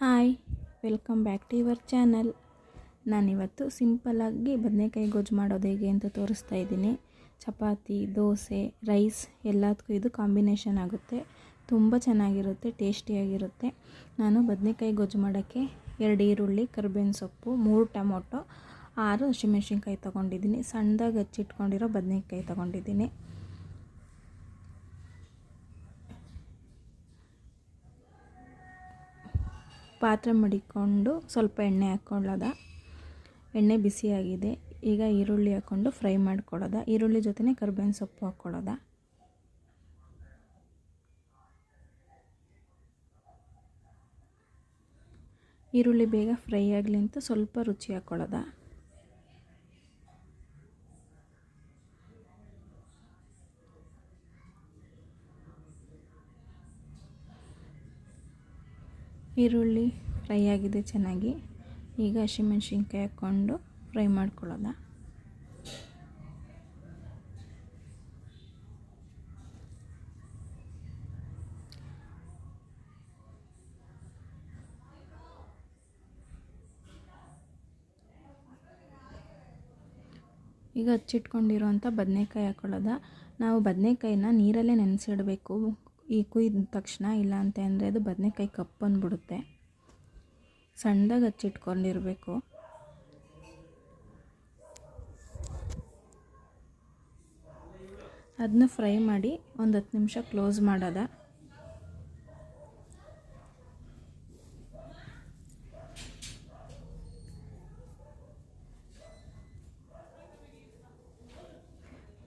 Hi, welcome back to your channel. ನಾನಿವತ್ತು ಸಿಂಪಲ್ಲಾಗಿ ಬದನೆಕಾಯಿ ಗೊಜ್ಜು ಮಾಡೋದು ಹೇಗೆ ಅಂತ ತೋರಿಸ್ತಾ ಇದ್ದೀನಿ. ಚಪಾತಿ, ದೋಸೆ, ರೈಸ್ ಎಲ್ಲದಕ್ಕೂ ಇದು ಕಾಂಬಿನೇಷನ್ ಆಗುತ್ತೆ. ತುಂಬ ಚೆನ್ನಾಗಿರುತ್ತೆ, ಟೇಸ್ಟಿಯಾಗಿರುತ್ತೆ. ನಾನು ಬದನೆಕಾಯಿ ಗೊಜ್ಜು ಮಾಡೋಕ್ಕೆ ಎರಡು ಈರುಳ್ಳಿ, ಕರ್ಬೇವಿನ ಸೊಪ್ಪು, ಮೂರು ಟೊಮೊಟೊ, ಆರು ಹಸಿಮೆಣ್ಸಿನ್ಕಾಯಿ ತೊಗೊಂಡಿದ್ದೀನಿ. ಸಣ್ಣದಾಗಿ ಹಚ್ಚಿಟ್ಕೊಂಡಿರೋ ಬದನೆಕಾಯಿ ತೊಗೊಂಡಿದ್ದೀನಿ. ಪಾತ್ರೆ ಮಡಿಕೊಂಡು ಸ್ವಲ್ಪ ಎಣ್ಣೆ ಹಾಕ್ಕೊಳ್ಳೋದ ಎಣ್ಣೆ ಬಿಸಿಯಾಗಿದೆ. ಈಗ ಈರುಳ್ಳಿ ಹಾಕ್ಕೊಂಡು ಫ್ರೈ ಮಾಡ್ಕೊಳ್ಳೋದ. ಈರುಳ್ಳಿ ಜೊತೆನೇ ಕರ್ಬೇವಿನ ಸೊಪ್ಪು ಹಾಕ್ಕೊಳ್ಳೋದ ಈರುಳ್ಳಿ ಬೇಗ ಫ್ರೈ ಆಗಲಿ ಅಂತ ಸ್ವಲ್ಪ ರುಚಿ ಹಾಕ್ಕೊಳ್ಳೋದ ಈರುಳ್ಳಿ ಫ್ರೈ ಆಗಿದೆ ಚೆನ್ನಾಗಿ. ಈಗ ಹಸಿಮೆಣ್ಸಿನ್ಕಾಯಿ ಹಾಕ್ಕೊಂಡು ಫ್ರೈ ಮಾಡ್ಕೊಳ್ಳೋದ ಈಗ ಹಚ್ಚಿಟ್ಕೊಂಡಿರೋಂಥ ಬದನೆಕಾಯಿ ಹಾಕೊಳ್ಳೋದ ನಾವು ಬದನೆಕಾಯಿನ ನೀರಲ್ಲೇ ನೆನೆಸಿಡಬೇಕು. ಈ ಕುಯ್ದ ತಕ್ಷಣ ಇಲ್ಲ ಅಂತ ಅಂದರೆ ಅದು ಬದನೆಕಾಯಿ ಕಪ್ಪು ಬಿಡುತ್ತೆ ಸಣ್ಣದಾಗಿ ಹಚ್ಚಿಟ್ಕೊಂಡಿರಬೇಕು. ಅದನ್ನ ಫ್ರೈ ಮಾಡಿ ಒಂದು ಹತ್ತು ನಿಮಿಷ ಕ್ಲೋಸ್ ಮಾಡೋದ.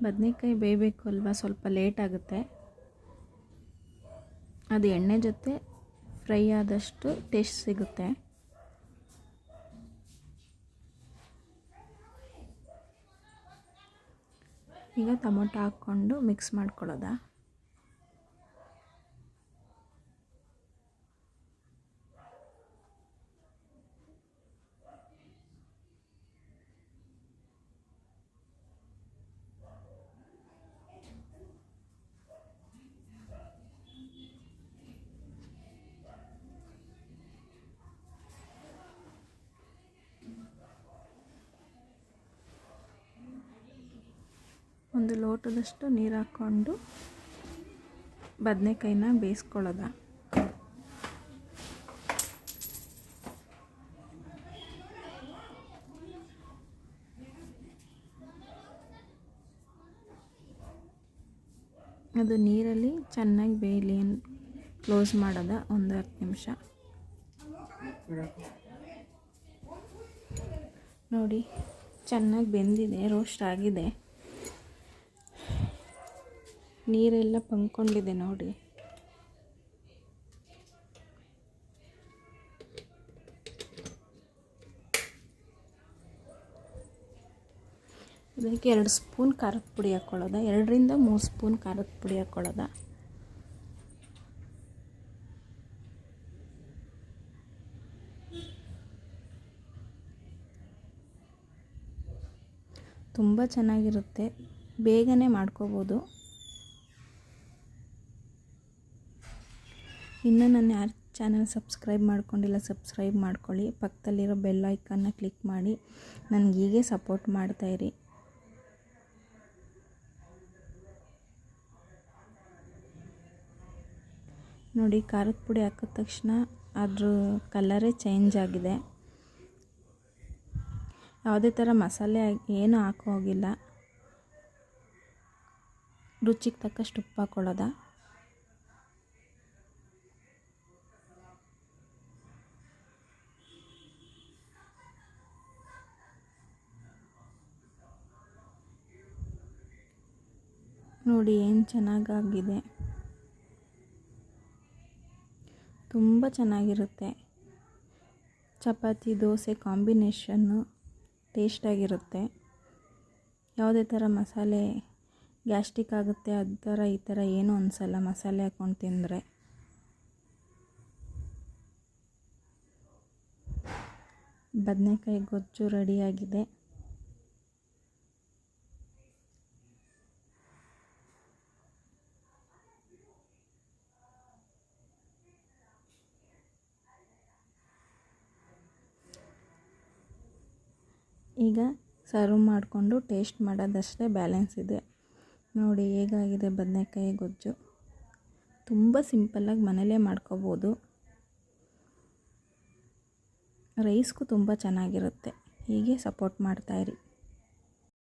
ಬದನೆಕಾಯಿ ಬೇಯಬೇಕು ಅಲ್ವಾ? ಸ್ವಲ್ಪ ಲೇಟ್ ಆಗುತ್ತೆ. ಅದು ಎಣ್ಣೆ ಜೊತೆ ಫ್ರೈ ಆದಷ್ಟು ಟೇಸ್ಟ್ ಸಿಗುತ್ತೆ. ಈಗ ಟೊಮೊಟೊ ಹಾಕ್ಕೊಂಡು ಮಿಕ್ಸ್ ಮಾಡ್ಕೊಳ್ಳೋದ ಒಂದು ಲೋಟದಷ್ಟು ನೀರು ಹಾಕ್ಕೊಂಡು ಬದನೆಕಾಯಿನ ಬೇಯಿಸ್ಕೊಳ್ಳೋದ. ಅದು ನೀರಲ್ಲಿ ಚೆನ್ನಾಗಿ ಬೇಯಲಿ ಕ್ಲೋಸ್ ಮಾಡೋದ ಒಂದು ಹತ್ತು ನಿಮಿಷ. ನೋಡಿ, ಚೆನ್ನಾಗಿ ಬೆಂದಿದೆ, ರೋಸ್ಟ್ ಆಗಿದೆ. ನೀರೆಲ್ಲ ಪಂಕೊಂಡಿದೆ ನೋಡಿ. ಇದಕ್ಕೆ ಎರಡು ಸ್ಪೂನ್ ಖಾರದ ಪುಡಿ ಹಾಕ್ಕೊಳ್ಳೋದ ಎರಡರಿಂದ ಮೂರು ಸ್ಪೂನ್ ಖಾರದ ಪುಡಿ ಹಾಕ್ಕೊಳ್ಳೋದ ತುಂಬ ಚೆನ್ನಾಗಿರುತ್ತೆ, ಬೇಗನೆ ಮಾಡ್ಕೋಬೋದು. ಇನ್ನೂ ನನ್ನ ಯಾರು ಚಾನಲ್ ಸಬ್ಸ್ಕ್ರೈಬ್ ಮಾಡ್ಕೊಂಡಿಲ್ಲ, ಸಬ್ಸ್ಕ್ರೈಬ್ ಮಾಡ್ಕೊಳ್ಳಿ. ಪಕ್ಕದಲ್ಲಿರೋ ಬೆಲ್ ಐಕನ್ನ ಕ್ಲಿಕ್ ಮಾಡಿ. ನನಗೆ ಹೀಗೆ ಸಪೋರ್ಟ್ ಮಾಡ್ತಾಯಿರಿ ನೋಡಿ, ಖಾರದ ಪುಡಿ ಹಾಕಿದ ತಕ್ಷಣ ಅದ್ರ ಕಲರೇ ಚೇಂಜ್ ಆಗಿದೆ. ಯಾವುದೇ ಥರ ಮಸಾಲೆ ಏನು ಹಾಕೋ ಹೋಗಿಲ್ಲ. ರುಚಿಗೆ ತಕ್ಕಷ್ಟು ಉಪ್ಪು ಹಾಕ್ಕೊಳ್ಳೋದ ನೋಡಿ ಏನು ಚೆನ್ನಾಗಾಗಿದೆ. ತುಂಬ ಚೆನ್ನಾಗಿರುತ್ತೆ. ಚಪಾತಿ, ದೋಸೆ ಕಾಂಬಿನೇಷನ್ನು ಟೇಸ್ಟಾಗಿರುತ್ತೆ ಯಾವುದೇ ಥರ ಮಸಾಲೆ ಗ್ಯಾಸ್ಟಿಕ್ ಆಗುತ್ತೆ, ಅದು ಥರ ಈ ಥರ ಏನೂ ಅನಿಸಲ್ಲ ಮಸಾಲೆ ಹಾಕ್ಕೊಂಡು ತಿಂದರೆ. ಬದನೆಕಾಯಿ ಗೊಜ್ಜು ರೆಡಿಯಾಗಿದೆ ಈಗ ಸರ್ವ್ ಮಾಡಿಕೊಂಡು ಟೇಸ್ಟ್ ಮಾಡೋದಷ್ಟೇ ಬ್ಯಾಲೆನ್ಸ್ ಇದೆ. ನೋಡಿ ಹೇಗಾಗಿದೆ ಬದನೆಕಾಯಿ ಗೊಜ್ಜು. ತುಂಬ ಸಿಂಪಲ್ಲಾಗಿ ಮನೇಲೇ ಮಾಡ್ಕೋಬೋದು. ರೈಸ್ಗೂ ತುಂಬ ಚೆನ್ನಾಗಿರುತ್ತೆ. ಹೀಗೆ ಸಪೋರ್ಟ್ ಮಾಡ್ತಾಯಿರಿ